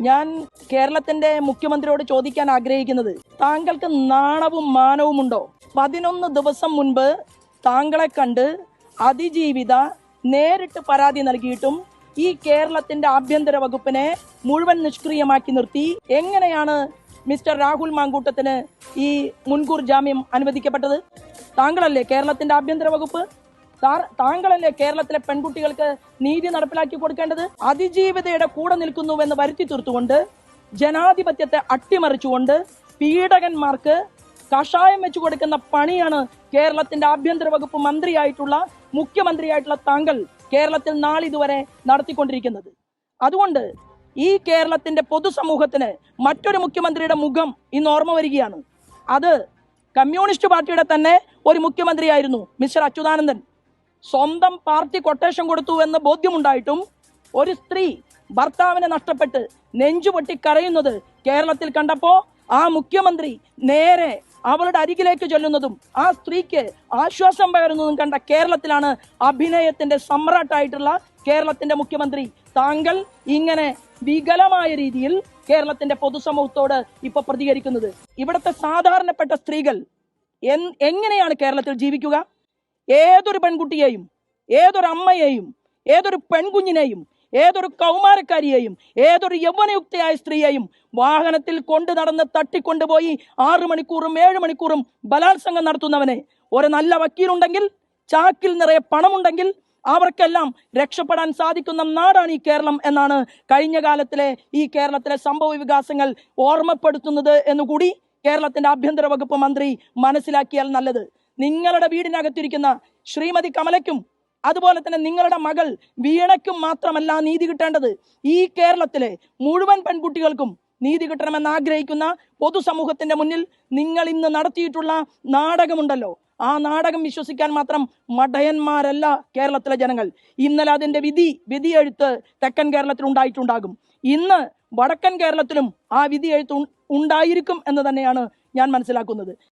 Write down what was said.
ഞാൻ കേരളത്തിന്റെ മുഖ്യമന്ത്രിയോട് ചോദിക്കാൻ ആഗ്രഹിക്കുന്നത് താങ്കൾക്ക് നാണവും മാനവും ഉണ്ടോ? പതിനൊന്ന് ദിവസം മുൻപ് താങ്കളെ കണ്ട് അതിജീവിത നേരിട്ട് പരാതി നൽകിയിട്ടും ഈ കേരളത്തിന്റെ ആഭ്യന്തര വകുപ്പിനെ മുഴുവൻ നിഷ്ക്രിയമാക്കി നിർത്തി. എങ്ങനെയാണ് മിസ്റ്റർ രാഹുൽ മാങ്കൂട്ടത്തിന് ഈ മുൻകൂർ ജാമ്യം അനുവദിക്കപ്പെട്ടത്? താങ്കളല്ലേ കേരളത്തിന്റെ ആഭ്യന്തര വകുപ്പ്? താങ്കളല്ലേ കേരളത്തിലെ പെൺകുട്ടികൾക്ക് നീതി നടപ്പിലാക്കി കൊടുക്കേണ്ടത്? അതിജീവിതയുടെ കൂടെ നിൽക്കുന്നുവെന്ന് വരുത്തി തീർത്തുകൊണ്ട് ജനാധിപത്യത്തെ അട്ടിമറിച്ചുകൊണ്ട് പീഡകന്മാർക്ക് കഷായം വെച്ചു കൊടുക്കുന്ന പണിയാണ് കേരളത്തിന്റെ ആഭ്യന്തര വകുപ്പ് മന്ത്രിയായിട്ടുള്ള മുഖ്യമന്ത്രിയായിട്ടുള്ള താങ്കൾ കേരളത്തിൽ നാളിതുവരെ നടത്തിക്കൊണ്ടിരിക്കുന്നത്. അതുകൊണ്ട് ഈ കേരളത്തിന്റെ പൊതുസമൂഹത്തിന് മറ്റൊരു മുഖ്യമന്ത്രിയുടെ മുഖം ഇന്ന് ഓർമ്മ വരികയാണ്. അത് കമ്മ്യൂണിസ്റ്റ് പാർട്ടിയുടെ തന്നെ ഒരു മുഖ്യമന്ത്രിയായിരുന്നു മിസ്റ്റർ അച്യുതാനന്ദൻ. സ്വന്തം പാർട്ടി കൊട്ടേഷൻ കൊടുത്തു എന്ന് ബോധ്യമുണ്ടായിട്ടും ഒരു സ്ത്രീ ഭർത്താവിനെ നഷ്ടപ്പെട്ട് നെഞ്ചുപൊട്ടി കരയുന്നത് കേരളത്തിൽ കണ്ടപ്പോ ആ മുഖ്യമന്ത്രി നേരെ അവളുടെ അരികിലേക്ക് ചൊല്ലുന്നതും ആ സ്ത്രീക്ക് ആശ്വാസം പകരുന്നതും കണ്ട കേരളത്തിലാണ് അഭിനയത്തിന്റെ സമ്രാട്ടായിട്ടുള്ള കേരളത്തിന്റെ മുഖ്യമന്ത്രി. താങ്കൾ ഇങ്ങനെ വികലമായ രീതിയിൽ കേരളത്തിന്റെ പൊതുസമൂഹത്തോട് ഇപ്പൊ പ്രതികരിക്കുന്നത്. ഇവിടുത്തെ സാധാരണപ്പെട്ട സ്ത്രീകൾ എങ്ങനെയാണ് കേരളത്തിൽ ജീവിക്കുക? ഏതൊരു പെൺകുട്ടിയെയും ഏതൊരു അമ്മയെയും ഏതൊരു പെൺകുഞ്ഞിനെയും ഏതൊരു കൗമാരക്കാരിയെയും ഏതൊരു യൗവനയുക്തയായ സ്ത്രീയെയും വാഹനത്തിൽ കൊണ്ടു നടന്ന് തട്ടിക്കൊണ്ടുപോയി ആറു മണിക്കൂറും ഏഴ് മണിക്കൂറും ബലാത്സംഗം നടത്തുന്നവനെ ഒരു നല്ല വക്കീലുണ്ടെങ്കിൽ ചാക്കിൽ നിറയെ പണമുണ്ടെങ്കിൽ അവർക്കെല്ലാം രക്ഷപ്പെടാൻ സാധിക്കുന്ന നാടാണ് ഈ കേരളം എന്നാണ് കഴിഞ്ഞ കാലത്തിലെ ഈ കേരളത്തിലെ സംഭവ വികാസങ്ങൾ ഓർമ്മപ്പെടുത്തുന്നത് എന്നുകൂടി കേരളത്തിന്റെ ആഭ്യന്തര വകുപ്പ് മന്ത്രി മനസ്സിലാക്കിയാൽ നല്ലത്. നിങ്ങളുടെ വീടിനകത്തിരിക്കുന്ന ശ്രീമതി കമലയ്ക്കും അതുപോലെ തന്നെ നിങ്ങളുടെ മകൾ വീണയ്ക്കും മാത്രമല്ല നീതി കിട്ടേണ്ടത്. ഈ കേരളത്തിലെ മുഴുവൻ പെൺകുട്ടികൾക്കും നീതി കിട്ടണമെന്ന് ആഗ്രഹിക്കുന്ന പൊതുസമൂഹത്തിന്റെ മുന്നിൽ നിങ്ങൾ ഇന്ന് നടത്തിയിട്ടുള്ള നാടകമുണ്ടല്ലോ. ആ നാടകം വിശ്വസിക്കാൻ മാത്രം മടയന്മാരല്ല കേരളത്തിലെ ജനങ്ങൾ. ഇന്നലെ അതിന്റെ വിധി വിധിയെഴുത്ത് തെക്കൻ കേരളത്തിൽ ഉണ്ടായിട്ടുണ്ടാകും. ഇന്ന് വടക്കൻ കേരളത്തിലും ആ വിധിയെഴുത്ത് ഉണ്ടായിരിക്കും എന്ന് തന്നെയാണ് ഞാൻ മനസ്സിലാക്കുന്നത്.